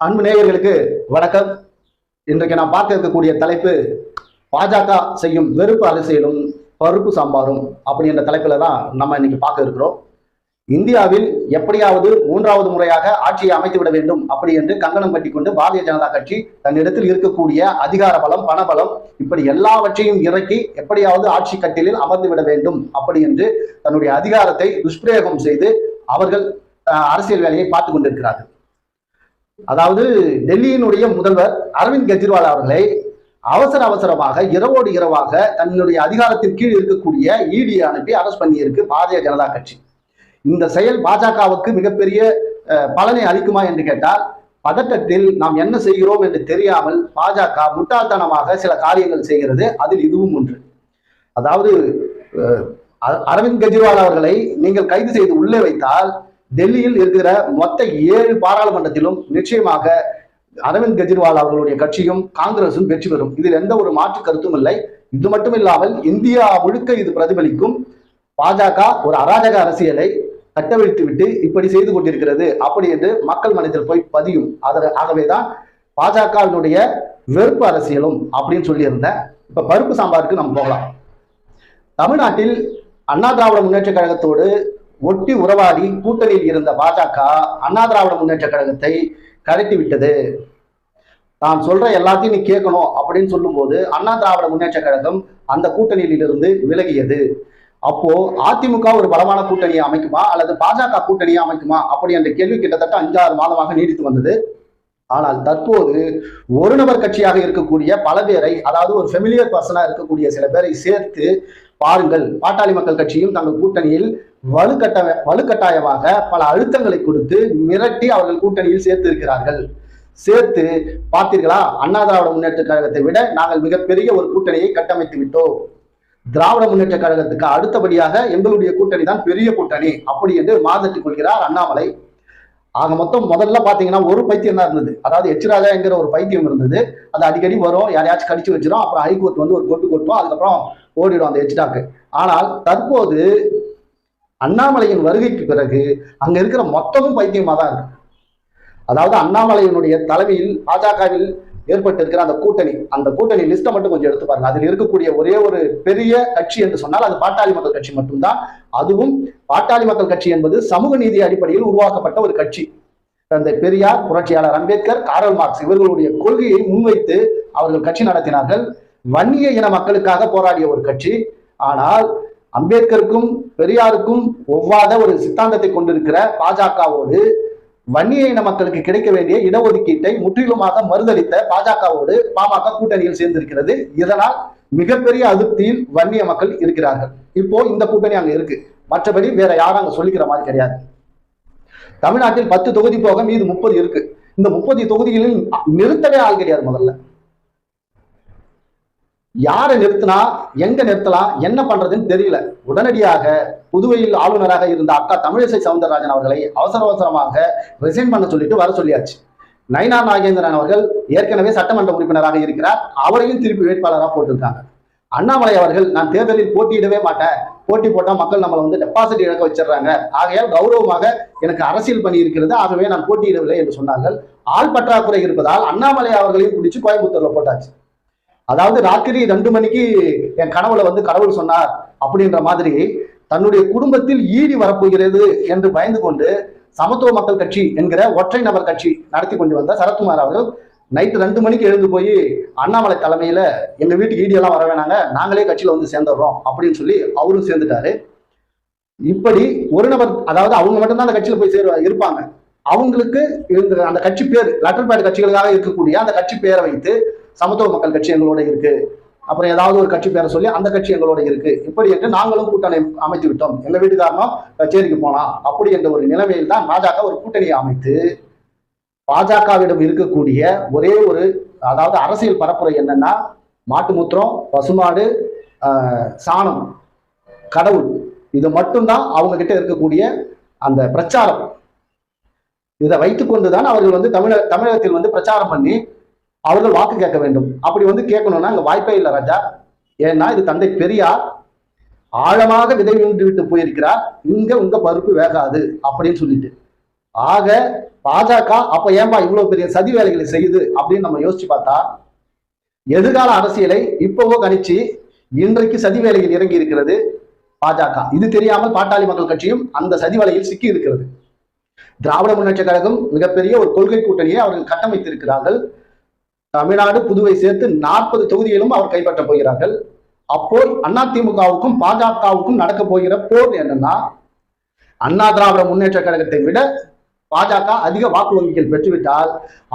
அன்பு நேயர்களுக்கு வணக்கம். இன்றைக்கு நான் பார்க்க இருக்கக்கூடிய தலைப்பு பாஜக செய்யும் வெறுப்பு அரசியலும் பருப்பு சாம்பாரும் அப்படின்ற தலைப்பில் தான் நம்ம இன்னைக்கு பார்க்க இருக்கிறோம். இந்தியாவில் எப்படியாவது மூன்றாவது முறையாக ஆட்சியை அமைத்து விட வேண்டும் அப்படி என்று கங்கணம் கட்டி கொண்டு பாரதிய ஜனதா கட்சி தன்னிடத்தில் இருக்கக்கூடிய அதிகார பலம் பணபலம் இப்படி எல்லாவற்றையும் இறக்கி எப்படியாவது ஆட்சி கட்டிலில் அமர்ந்து விட வேண்டும் அப்படி என்று தன்னுடைய அதிகாரத்தை துஷ்பிரயோகம் செய்து அவர்கள் அரசியல் வேலையை பார்த்து கொண்டிருக்கிறார்கள். அதாவது டெல்லியினுடைய முதல்வர் அரவிந்த் கெஜ்ரிவால் அவர்களை அவசர அவசரமாக இரவோடு இரவாக தன்னுடைய அதிகாரத்தின் கீழ் இருக்கக்கூடிய இடி அனுப்பி அரெஸ்ட் பண்ணியிருக்கு பாரதிய ஜனதா கட்சி. இந்த செயல் பாஜகவுக்கு மிகப்பெரிய அஹ், பலனை அளிக்குமா என்று கேட்டால் பதட்டத்தில் நாம் என்ன செய்கிறோம் என்று தெரியாமல் பாஜக முட்டாள்தனமாக சில காரியங்கள் செய்கிறது. அதில் இதுவும் ஒன்று. அதாவது அஹ், அ- அரவிந்த் கெஜ்ரிவால் அவர்களை நீங்கள் கைது செய்து உள்ளே வைத்தால் டெல்லியில் இருக்கிற மொத்த ஏழு பாராளுமன்றத்திலும் நிச்சயமாக அரவிந்த் கெஜ்ரிவால் அவர்களுடைய கட்சியும் காங்கிரசும் வெற்றி பெறும். இதில் எந்த ஒரு மாற்று கருத்தும் இல்லை. இது மட்டும் இல்லாமல் இந்தியா முழுக்க இது பிரதிபலிக்கும். பாஜக ஒரு அராஜக அரசியலை கட்டவிழ்த்து விட்டு இப்படி செய்து கொண்டிருக்கிறது அப்படி என்று மக்கள் மனதில் போய் பதியும். அத- ஆகவேதான் பாஜகவினுடைய வெறுப்பு அரசியலும் அப்படின்னு சொல்லியிருந்தேன் இப்ப பருப்பு சாம்பாருக்கு நம்ம போகலாம். தமிழ்நாட்டில் அண்ணா திராவிட முன்னேற்ற கழகத்தோடு ஒட்டி உறவாடி கூட்டணியில் இருந்த பாஜக அண்ணா திராவிட முன்னேற்ற கழகத்தை கரைத்து விட்டது. நான் சொல்ற எல்லாத்தையும் நீ கேட்கணும் அப்படின்னு சொல்லும்போது அண்ணா திராவிட முன்னேற்ற கழகம் அந்த கூட்டணியில் இருந்து விலகியது. அப்போ அதிமுக ஒரு பலமான கூட்டணியை அமைக்குமா அல்லது பாஜக கூட்டணியை அமைக்குமா அப்படி என்ற கேள்வி கிட்டத்தட்ட அஞ்சாறு மாதமாக நீடித்து வந்தது. ஆனால் தற்போது ஒரு நபர் கட்சியாக இருக்கக்கூடிய பல பேரை அதாவது ஒரு ஃபெமிலியர் பர்சனா இருக்கக்கூடிய சில பேரை சேர்த்து பாருங்கள். பாட்டாளி மக்கள் கட்சியும் தங்கள் கூட்டணியில் வலுக்கட்ட வலுக்கட்டாயமாக பல அழுத்தங்களை கொடுத்து மிரட்டி அவர்கள் கூட்டணியில் சேர்த்து இருக்கிறார்கள். சேர்த்து பார்த்தீர்களா? அண்ணா திராவிட முன்னேற்ற கழகத்தை விட நாங்கள் மிகப்பெரிய ஒரு கூட்டணியை கட்டமைத்து விட்டோம். திராவிட முன்னேற்ற கழகத்துக்கு அடுத்தபடியாக எங்களுடைய கூட்டணி தான் பெரிய கூட்டணி. அப்படி என்று மாதட்டிக் கொள்கிறார் அண்ணாமலை. ஆக மொத்தம் முதல்ல பாத்தீங்கன்னா ஒரு பைத்தியம் தான் இருந்தது. அதாவது எச்ராஜா என்கிற ஒரு பைத்தியம் இருந்தது. அது அடிக்கடி வரும். யாரையாச்சும் கடிச்சு வச்சிடும் அப்புறம் ஹைகோர்ட் வந்து ஒரு கொட்டு கொட்டும். அதுக்கப்புறம் ஓடிடும் அந்த எச்டாக்கு ஆனால் தற்போது அண்ணாமலையின் வருகைக்கு பிறகு அங்க இருக்கிற மொத்தமும் பைத்தியமா தான் இருக்கு. அதாவது அண்ணாமலையினுடைய தலைமையில் பாஜகவில் ஏற்பட்டிருக்கிற அந்த கூட்டணி அந்த கூட்டணி லிஸ்ட்டை மட்டும் கொஞ்சம் எடுத்து பாருங்க. அதில் இருக்கக்கூடிய ஒரே ஒரு பெரிய கட்சி என்று சொன்னால் அது பாட்டாளி மக்கள் கட்சி மட்டும்தான். அதுவும் பாட்டாளி மக்கள் கட்சி என்பது சமூக நீதி அடிப்படையில் உருவாக்கப்பட்ட ஒரு கட்சி. தந்தை பெரியார் புரட்சியாளர் அம்பேத்கர் காரல் மார்க்ஸ் இவர்களுடைய கொள்கையை முன்வைத்து அவர்கள் கட்சி நடத்தினார்கள். வன்னிய இன மக்களுக்காக போராடிய ஒரு கட்சி. ஆனால் அம்பேத்கருக்கும் பெரியாருக்கும் ஒவ்வாத ஒரு சித்தாந்தத்தை கொண்டிருக்கிற பாஜகவோடு வன்னிய இன மக்களுக்கு கிடைக்க வேண்டிய இடஒதுக்கீட்டை முற்றிலுமாக மறுதளித்த பாஜகவோடு பாமக கூட்டணியில் சேர்ந்திருக்கிறது. இதனால் மிகப்பெரிய அதிருப்தியில் வன்னிய மக்கள் இருக்கிறார்கள். இப்போ இந்த கூட்டணி அங்க இருக்கு. மற்றபடி வேற யாரும் அங்க சொல்லிக்கிற மாதிரி கிடையாது. தமிழ்நாட்டில் பத்து தொகுதி போக மீது முப்பது இருக்கு. இந்த முப்பது தொகுதிகளில் நிறுத்தவே ஆள் கிடையாது முதல்ல. யாரை நிறுத்தினா எங்க நிறுத்தலாம் என்ன பண்றதுன்னு தெரியல. உடனடியாக புதுவையில் ஆளுநராக இருந்த அக்கா தமிழிசை சவுந்தரராஜன் அவர்களை அவசர அவசரமாக ரிசைன் பண்ண சொல்லிட்டு வர சொல்லியாச்சு. நயினா நாகேந்திரன் அவர்கள் ஏற்கனவே சட்டமன்ற உறுப்பினராக இருக்கிறார். அவரையும் திருப்பி வேட்பாளராக போட்டிருக்காங்க. அண்ணாமலை அவர்கள் நான் தேர்தலில் போட்டியிடவே மாட்டேன். போட்டி போட்டா மக்கள் நம்மளை வந்து டெபாசிட் இழக்க வச்சிடுறாங்க. ஆகையால் கௌரவமாக எனக்கு அரசியல் பணி இருக்கிறது. ஆகவே நான் போட்டியிடவில்லை என்று சொன்னார்கள். ஆள் பற்றாக்குறை இருப்பதால் அண்ணாமலை அவர்களையும் பிடிச்சு கோயம்புத்தூர்ல போட்டாச்சு. அதாவது ராத்திரி ரெண்டு மணிக்கு என் கனவுல வந்து கடவுள் சொன்னார் அப்படின்ற மாதிரி தன்னுடைய குடும்பத்தில் ஈடி வரப்போகிறது என்று பயந்து கொண்டு சமத்துவ மக்கள் கட்சி என்கிற ஒற்றை நபர் கட்சி நடத்தி கொண்டு வந்த சரத்குமார் அவர்கள் நைட்டு ரெண்டு மணிக்கு எழுந்து போய் அண்ணாமலை தலைமையில எங்க வீட்டுக்கு ஈடியெல்லாம் வர வேணாங்க நாங்களே கட்சியில வந்து சேர்ந்துடுறோம் அப்படின்னு சொல்லி அவரும் சேர்ந்துட்டாரு. இப்படி ஒரு நபர் அதாவது அவங்க மட்டும்தான் அந்த கட்சியில போய் சேருவா இருப்பாங்க. அவங்களுக்கு அந்த கட்சி பேர் லெட்டர் பேட் கட்சிகளுக்காக இருக்கக்கூடிய அந்த கட்சி பேரை வைத்து சமத்துவ மக்கள் கட்சி எங்களோட இருக்கு. அப்புறம் ஏதாவது ஒரு கட்சி பேரை சொல்லி அந்த கட்சி எங்களோட இருக்கு. இப்படி என்று நாங்களும் கூட்டணி அமைத்து விட்டோம். எங்க வீட்டுக்காரனும் கச்சேரிக்கு போனா அப்படி என்ற ஒரு நிலைமையில் தான் பாஜக ஒரு கூட்டணியை அமைத்து பாஜகவிடம் இருக்கக்கூடிய ஒரே ஒரு அதாவது அரசியல் பரப்புரை என்னன்னா மாட்டு மூத்திரம் பசுமாடு சாணம் கடவுள். இது மட்டும்தான் அவங்க கிட்ட இருக்கக்கூடிய அந்த பிரச்சாரம். இதை வைத்துக்கொண்டு தான் அவர்கள் வந்து தமிழ தமிழகத்தில் வந்து பிரச்சாரம் பண்ணி அவர்கள் வாக்கு கேட்க வேண்டும். அப்படி வந்து கேட்கணும்னா அங்க வாய்ப்பே இல்லை ராஜா. ஏன்னா இது தந்தை பெரியார். ஆழமாக விதை உண்டு விட்டு போயிருக்கிறார். இங்க உங்க பருப்பு வேகாது அப்படின்னு சொல்லிட்டு. ஆக பாஜக அப்ப ஏன்பா இவ்வளவு பெரிய சதி வேலைகளை செய்யுது அப்படின்னு நம்ம யோசிச்சு பார்த்தா எதிர்கால அரசியலை இப்பவோ கணிச்சு இன்றைக்கு சதி வேலையில் இறங்கி இருக்கிறது பாஜக. இது தெரியாமல் பாட்டாளி மக்கள் கட்சியும் அந்த சதி வலையில் சிக்கி இருக்கிறது. திராவிட முன்னேற்ற கழகம் மிகப்பெரிய ஒரு கொள்கை கூட்டணியை அவர்கள் கட்டமைத்திருக்கிறார்கள். தமிழ்நாடு புதுவை சேர்த்து நாற்பது தொகுதிகளும் அவர் கைப்பற்ற போகிறார்கள். அப்போ அதிமுகவுக்கும் பாஜகவுக்கும் நடக்க போகிற போர் என்னன்னா அண்ணா திராவிட முன்னேற்ற கழகத்தை விட பாஜக அதிக வாக்கு வங்கிகள் பெற்றுவிட்டால்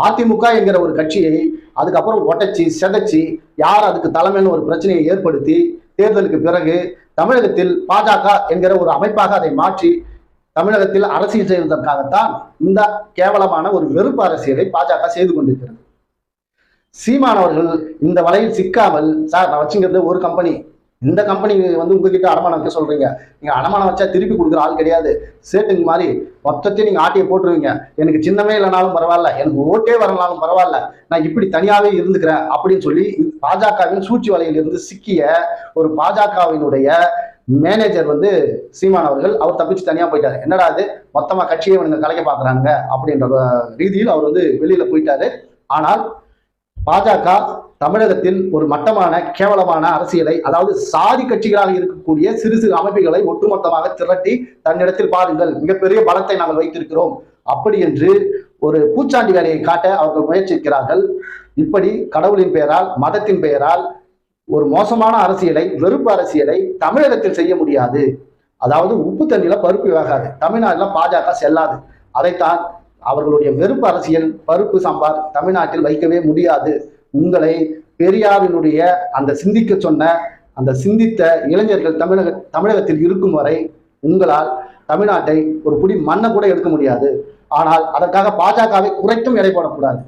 அதிமுக என்கிற ஒரு கட்சியை அதுக்கப்புறம் ஒட்டச்சி செதைச்சி யார் அதுக்கு தலைமைன்னு ஒரு பிரச்சனையை ஏற்படுத்தி தேர்தலுக்கு பிறகு தமிழகத்தில் பாஜக என்கிற ஒரு அமைப்பாக அதை மாற்றி தமிழகத்தில் அரசியல் செய்வதற்காகத்தான் இந்த கேவலமான ஒரு வெறுப்பு அரசியலை பாஜக செய்து கொண்டிருக்கிறது. சீமானவர்கள் இந்த வலையில் சிக்காமல் சார் நான் வச்சுங்கிறது ஒரு கம்பெனி இந்த கம்பெனி வந்து உங்ககிட்ட அடமானம் வைக்க சொல்றீங்க. நீங்க அடமானம் வச்சா திருப்பி கொடுக்குற ஆள் கிடையாது. சேட்டுங்க மாதிரி மொத்தத்தையும் நீங்க ஆட்டியை போட்டுருவீங்க. எனக்கு சின்னமே இல்லைனாலும் பரவாயில்ல. எனக்கு ஓட்டே வரனாலும் பரவாயில்ல. நான் இப்படி தனியாவே இருந்துக்கிறேன் அப்படின்னு சொல்லி பாஜகவின் சூழ்ச்சி வலையில் இருந்து சிக்கிய ஒரு பாஜகவினுடைய மேனேஜர் வந்து சீமான் அவர்கள் அவர் தப்பிச்சு தனியா போயிட்டாரு. என்னடா அது மொத்தமா கட்சியை இவனுங்க கலைக்க பாக்குறாங்க அப்படின்ற ரீதியில் அவர் வந்து வெளியில போயிட்டாரு. ஆனால் பாஜக தமிழகத்தில் ஒரு மட்டமான கேவலமான அரசியலை அதாவது சாதி கட்சிகளாக இருக்கக்கூடிய சிறு சிறு அமைப்புகளை ஒட்டுமொத்தமாக திரட்டி தன்னிடத்தில் பாருங்கள். மிகப்பெரிய பலத்தை நாங்கள் வைத்திருக்கிறோம். அப்படி என்று ஒரு பூச்சாண்டி வேலையை காட்ட அவர்கள் முயற்சிக்கிறார்கள். இப்படி கடவுளின் பெயரால் மதத்தின் பெயரால் ஒரு மோசமான அரசியலை வெறுப்பு அரசியலை தமிழகத்தில் செய்ய முடியாது. அதாவது உப்பு தண்ணியில பருப்பு வேகாது. தமிழ்நாட்டில் பாஜக செல்லாது. அதைத்தான் அவர்களுடைய வெறுப்பு அரசியல் பருப்பு சாம்பார் தமிழ்நாட்டில் வைக்கவே முடியாது. உங்களை பெரியாரினுடைய அந்த சிந்திக்க சொன்ன அந்த சிந்தித்த இளைஞர்கள் தமிழக தமிழகத்தில் இருக்கும் வரை உங்களால் தமிழ்நாட்டை ஒரு புடி மண்ணை கூட எடுக்க முடியாது. ஆனால் அதற்காக பாஜகவை குறைத்தும் எடை போடக்கூடாது.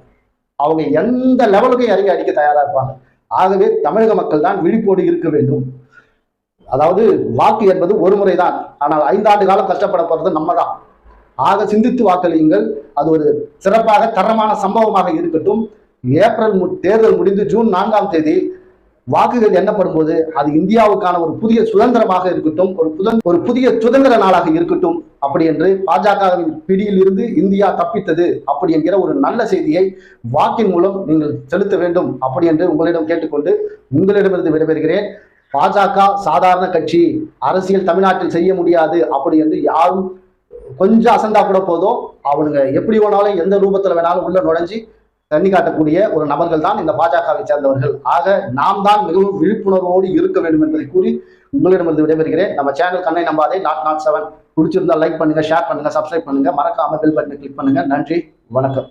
அவங்க எந்த லெவலுக்கும் இறங்கி அடிக்க தயாரா இருப்பாங்க? ஆகவே தமிழக மக்கள் தான் விழிப்போடு இருக்க வேண்டும். அதாவது வாக்கு என்பது ஒரு முறைதான். ஆனால் ஐந்தாண்டு காலம் கஷ்டப்பட போறது நம்ம தான் ஆக சிந்தித்து வாக்களியுங்கள். அது ஒரு சிறப்பாக தரமான சம்பவமாக இருக்கட்டும். ஏப்ரல் மு- தேர்தல் முடிந்து ஜூன் நான்காம் தேதி வாக்குகள் எண்ணப்படும் போது அது இந்தியாவுக்கான ஒரு புதிய சுதந்திரமாக இருக்கட்டும் ஒரு புதன் ஒரு புதிய சுதந்திர நாளாக இருக்கட்டும் அப்படி என்று பாஜகவின் பிடியில் இருந்து இந்தியா தப்பித்தது அப்படி என்கிற ஒரு நல்ல செய்தியை வாக்கின் மூலம் நீங்கள் செலுத்த வேண்டும் அப்படி என்று உங்களிடம் கேட்டுக்கொண்டு உங்களிடமிருந்து விடைபெறுகிறேன். பாஜக சாதாரண கட்சி அரசியல் தமிழ்நாட்டில் செய்ய முடியாது அப்படி என்று யாரும் கொஞ்சம் அசந்தா கூட போதும். அவனுங்க எப்படி வேணாலும் எந்த ரூபத்துல வேணாலும் உள்ள நுழைஞ்சு தண்ணி காட்டக்கூடிய ஒரு நபர்கள் தான் இந்த பாஜகவை சேர்ந்தவர்கள். ஆக நாம் தான் மிகவும் விழிப்புணர்வோடு இருக்க வேண்டும் என்பதை கூறி உங்களிடமிருந்து விடைபெறுகிறேன். நம்ம channel Kannai Nambathe naught naught seven. பிடிச்சிருந்தா லைக் பண்ணுங்க ஷேர் பண்ணுங்க சப்ஸ்கிரைப் பண்ணுங்க. மறக்காம பெல் பட்டனை கிளிக் பண்ணுங்க. நன்றி வணக்கம்.